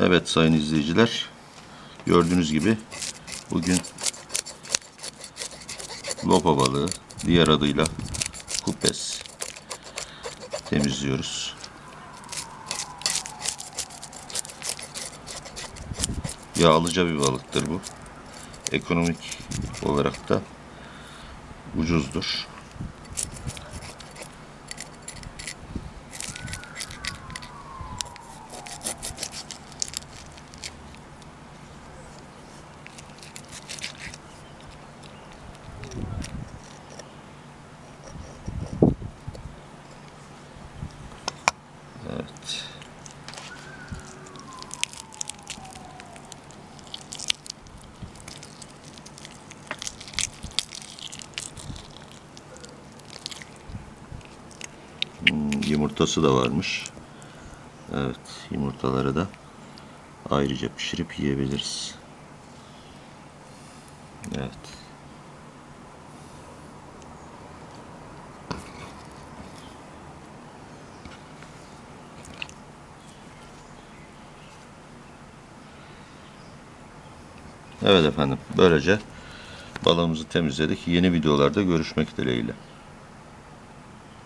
Evet sayın izleyiciler. Gördüğünüz gibi bugün lopa balığı diğer adıyla kupes temizliyoruz. Yağlıca bir balıktır bu. Ekonomik olarak da ucuzdur. Evet. Hmm, yumurtası da varmış. Evet, yumurtaları da ayrıca pişirip yiyebiliriz. Evet. Evet efendim. Böylece balığımızı temizledik. Yeni videolarda görüşmek dileğiyle.